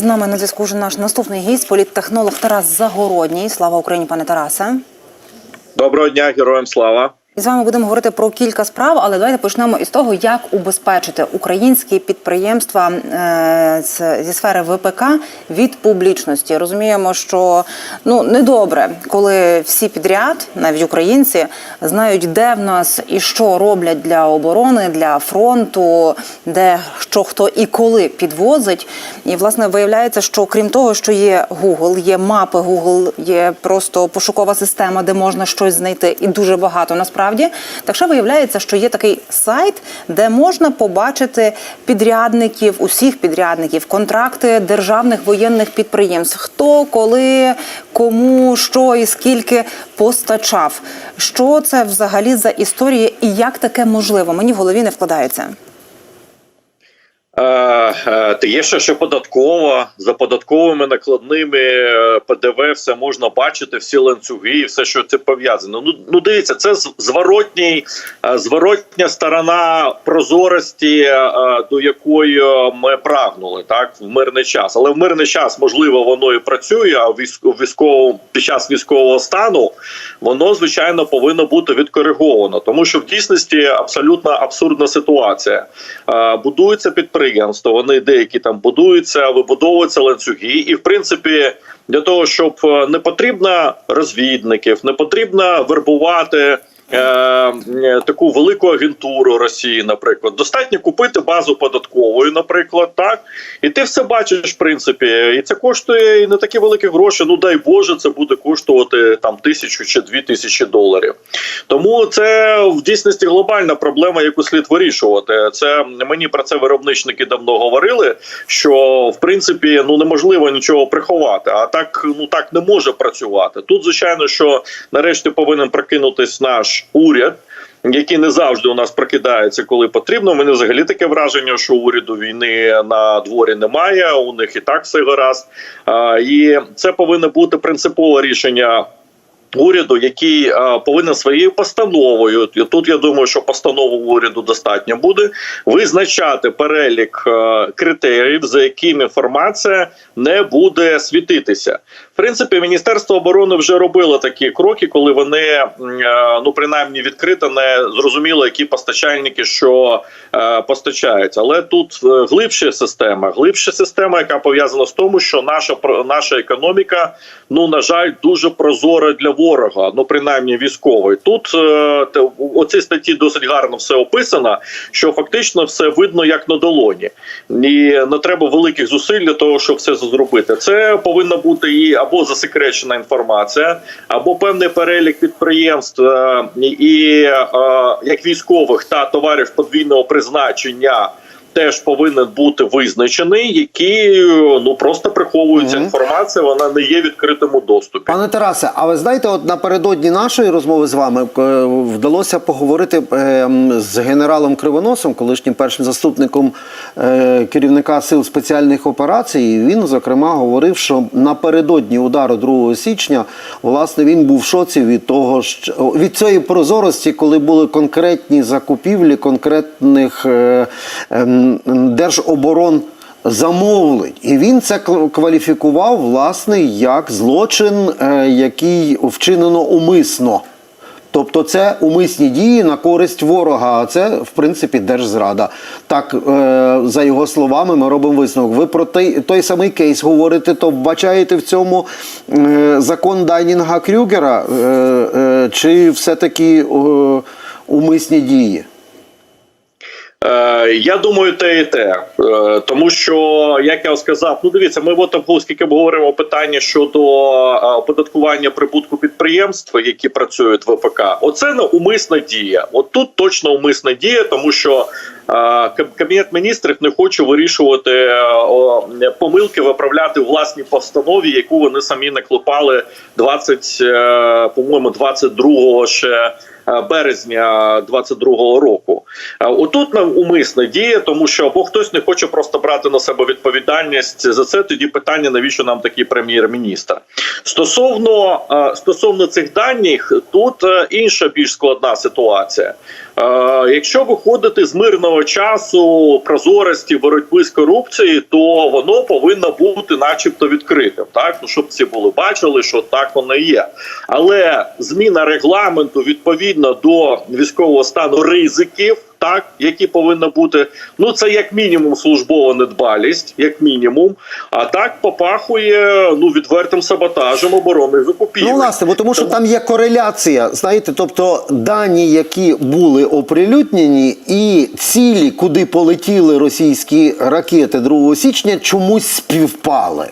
З нами на зв'язку вже наш наступний гість, політтехнолог Тарас Загородній. Слава Україні, пане Тарасе. Доброго дня, героям слава. З вами будемо говорити про кілька справ, але давайте почнемо із того, як убезпечити українські підприємства е, зі сфери ВПК від публічності. Розуміємо, що ну недобре, коли всі підряд, навіть українці, знають, де в нас і що роблять для оборони, для фронту, де що хто і коли підвозить. І власне виявляється, що крім того, що є Google, є мапи Google, є просто пошукова система, де можна щось знайти, і дуже багато насправді. Так що виявляється, що є такий сайт, де можна побачити підрядників, усіх підрядників, контракти державних воєнних підприємств, хто коли, кому, що і скільки постачав. Що це взагалі за історія і як таке можливо? Мені в голові не вкладається. Е, е, Та є ще що податково за податковими накладними е, ПДВ, все можна бачити, всі ланцюги, і все, що це пов'язано. Ну ну дивіться, це зворотній, зворотня сторона прозорості, до якої ми прагнули так в мирний час. Але в мирний час можливо воно і працює. А в військ- під час військового стану воно звичайно повинно бути відкориговано, тому що в дійсності абсолютно абсурдна ситуація. Е, Будуються підприємства, вони деякі там будуються, вибудовуються ланцюги, і в принципі. Для того щоб е, не потрібно розвідників, не потрібно вербувати е, е, таку велику агентуру Росії, наприклад, достатньо купити базу податкової, наприклад, так і ти все бачиш, в принципі, і це коштує і не такі великі гроші. Ну дай Боже, це буде коштувати там тисячу чи дві тисячі доларів. Тому це в дійсності глобальна проблема, яку слід вирішувати. Це мені про це виробничники давно говорили. Що в принципі ну неможливо нічого приховати, а так ну так не може працювати. Тут звичайно, що нарешті повинен прокинутись наш уряд. Який не завжди у нас прокидається, коли потрібно. У мене взагалі таке враження, що уряду війни на дворі немає. У них і так все гаразд. І це повинно бути принципове рішення уряду, який е, повинен своєю постановою. і Тут я думаю, що постанову уряду достатньо буде визначати перелік е, критеріїв, за якими інформація не буде світитися. В принципі, міністерство оборони вже робило такі кроки, коли вони е, ну принаймні відкрито не зрозуміло, які постачальники що постачають. Але тут глибша система, глибша система, яка пов'язана з тому, що наша наша економіка, ну на жаль, дуже прозора для ворога, ну принаймні військовий. Тут е, у цій статті досить гарно все описано, що фактично все видно як на долоні, і не треба великих зусиль для того, щоб все зробити. Це повинна бути і або засекречена інформація, або певний перелік підприємств е, і е, як військових та товарів подвійного призначення. Теж повинен бути визначений, які ну просто приховується Мгм. інформація. Вона не є в відкритому доступі. Пане Тарасе, а ви знаєте, от напередодні нашої розмови з вами е, вдалося поговорити е, з генералом Кривоносом, колишнім першим заступником е, керівника сил спеціальних операцій. І Він зокрема говорив, що напередодні удару 2 січня власне він був в шоці від того, що від цієї прозорості, коли були конкретні закупівлі конкретних е, ем, держоборон замовлень. І він це кваліфікував власне як злочин, е, який вчинено умисно. Тобто це умисні дії на користь ворога, а це в принципі держзрада. Так, е, за його словами, ми робимо висновок. Ви про той, той самий кейс говорите, то вбачаєте в цьому е, закон Дайнінга Крюгера, чи все-таки е, умисні дії? Я думаю, те і те, Е, тому що як я сказав, ну дивіться, ми от оскільки обговоримо питання щодо е, оподаткування прибутку підприємств, які працюють в ВПК. Оце не умисна дія. От тут точно умисна дія, тому що е, кабінет міністрів не хоче вирішувати помилки, виправляти у власній постанові, яку вони самі наклепали 20, е, по-моєму, 22 ще. Е, березня 22-го року. Е, Отут нам умисне діє, тому що або хтось не хоче просто брати на себе відповідальність за це. Тоді питання, навіщо нам такий прем'єр-міністр? Стосовно е, стосовно цих даних, тут е, інша більш складна ситуація. Е, Якщо виходити з мирного часу прозорості боротьби з корупцією, то воно повинно бути, начебто, відкритим, так ну щоб всі були бачили, що так воно і є. Але зміна регламенту відповідно до військового стану ризиків. Так, які повинні бути, ну це як мінімум службова недбалість, як мінімум. А так попахує ну відвертим саботажем оборони закупівель. Ну, власне, бо тому що там є кореляція, знаєте, тобто дані, які були оприлюднені, і цілі, куди полетіли російські ракети 2 січня, чомусь співпали.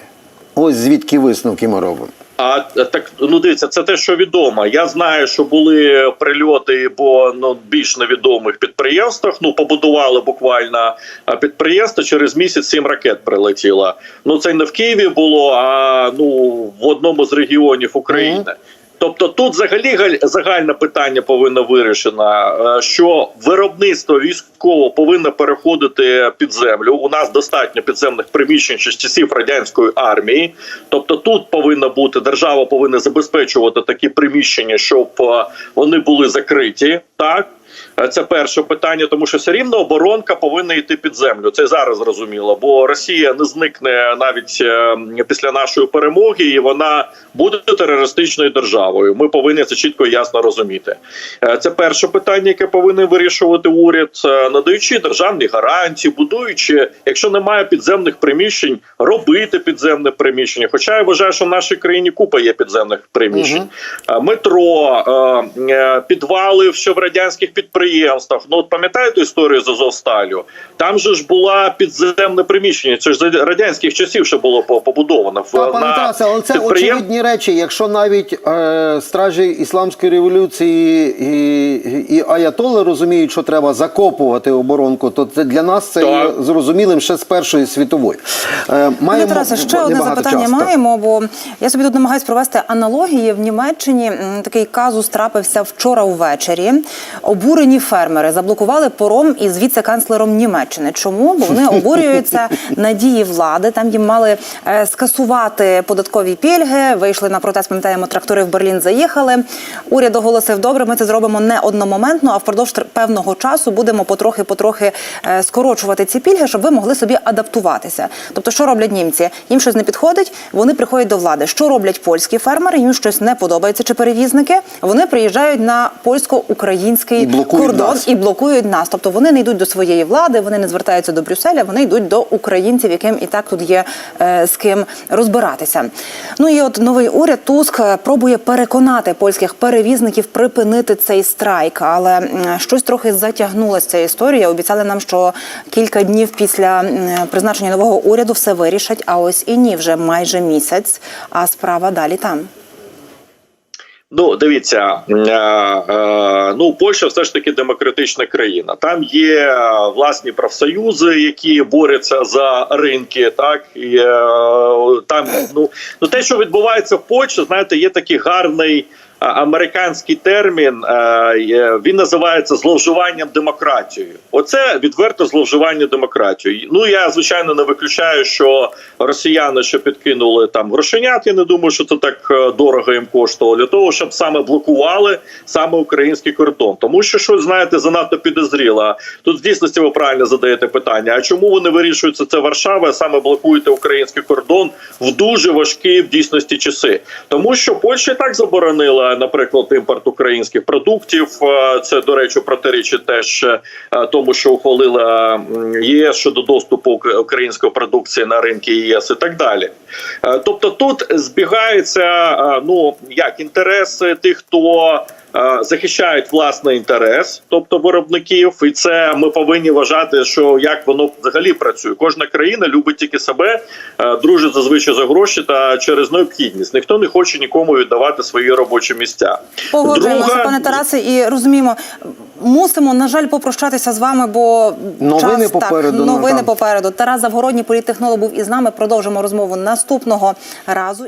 Ось звідки висновки ми робимо. А так ну дивіться, це те, що відомо. Я знаю, що були прильоти по ну більш невідомих підприємствах. Ну побудували буквально підприємство. Через місяць сім ракет прилетіло. Ну це не в Києві було, а ну в одному з регіонів України. Тобто тут взагалі галь- загальне питання повинно вирішено, е, що виробництво військово повинно переходити під землю. У нас достатньо підземних приміщень ще з часів радянської армії. Тобто, тут повинна бути держава повинна забезпечувати такі приміщення, щоб е, вони були закриті. Так це перше питання, тому що все рівно оборонка повинна йти під землю. Це зараз зрозуміло, бо Росія не зникне навіть е, після нашої перемоги, і вона буде терористичною державою. Ми повинні це чітко і ясно розуміти. Е, Це перше питання, яке повинен вирішувати уряд, е, надаючи державні гарантії, будуючи, якщо немає підземних приміщень, робити підземне приміщення. Хоча я вважаю, що в нашій країні купа є підземних приміщень, Е, метро, е, е, підвали ще в радянських підприємствах. Ну от пам'ятаєте історію з Азовсталю? Там же ж була підземне приміщення. Це ж за радянських часів ще було побудовано. В- Та, пане на Тарасе, але це підприєм- очевидні речі. Якщо навіть е, стражі ісламської революції і, і аятоли розуміють, що треба закопувати оборонку, то це для нас це Так. є зрозумілим ще з Першої світової. Е, Пане маємо Тарасе, ще одне запитання часу. маємо, бо я собі тут намагаюся провести аналогії. В Німеччині такий казус трапився вчора ввечері. Обурені фермери заблокували пором із віце-канцлером Німеччини. Чому? Бо вони обурюються на дії влади. Там їм мали е, скасувати податкові пільги. Вийшли на протест. Пам'ятаємо, трактори в Берлін заїхали. Уряд оголосив, добре, ми це зробимо не одномоментно, а впродовж певного часу будемо потрохи-потрохи е, скорочувати ці пільги, щоб ви могли собі адаптуватися. Тобто, що роблять німці? Їм щось не підходить, вони приходять до влади. Що роблять польські фермери? Їм щось не подобається чи перевізники. Вони приїжджають на польсько-український блокують кордон нас. і блокують нас. Тобто вони не йдуть до своєї влади, вони не звертаються до Брюсселя, вони йдуть до українців, яким і так тут є е, з ким розбиратися. Ну і от новий уряд Туск е, пробує переконати польських перевізників припинити цей страйк, але щось трохи затягнулася ця історія. Обіцяли нам, що кілька днів після призначення нового уряду все вирішать. А ось і ні, вже майже місяць. А справа далі там. Ну, дивіться, е, е, ну Польща все ж таки демократична країна. Там є е, власні профсоюзи, які борються за ринки. Так і там ну, ну те, що відбувається в Польщі, знаєте, є такий гарний. Американський термін е, він називається зловживанням демократією. Оце відверто зловживання демократією. Ну я звичайно не виключаю, що росіяни ще підкинули там грошенят. Я не думаю, що це так е, дорого їм коштувало для того, щоб саме блокували саме український кордон. Тому що щось знаєте занадто підозріло. Тут в дійсності ви правильно задаєте питання: а чому вони вирішують це, це Варшава, саме блокуєте український кордон в дуже важкі в дійсності часи? Тому що Польща і так заборонила, наприклад, імпорт українських продуктів. Е, Це до речі, протирічить теж е, тому, що ухвалила ЄС щодо доступу української продукції на ринки ЄС і так далі. Е, Тобто тут збігаються е, ну як інтереси тих, хто е, захищають власний інтерес, тобто виробників, і це ми повинні вважати, що як воно взагалі працює. Кожна країна любить тільки себе, е, дружить зазвичай за гроші та через необхідність. Ніхто не хоче нікому віддавати свої робочі місця. Погоджуємося, Друга- пане Тарасе, і розуміємо, мусимо на жаль попрощатися з вами, бо Новини час, попереду, Так, новини попереду. Тарас Завгородній політтехнолог був із нами. Продовжимо розмову наступного разу.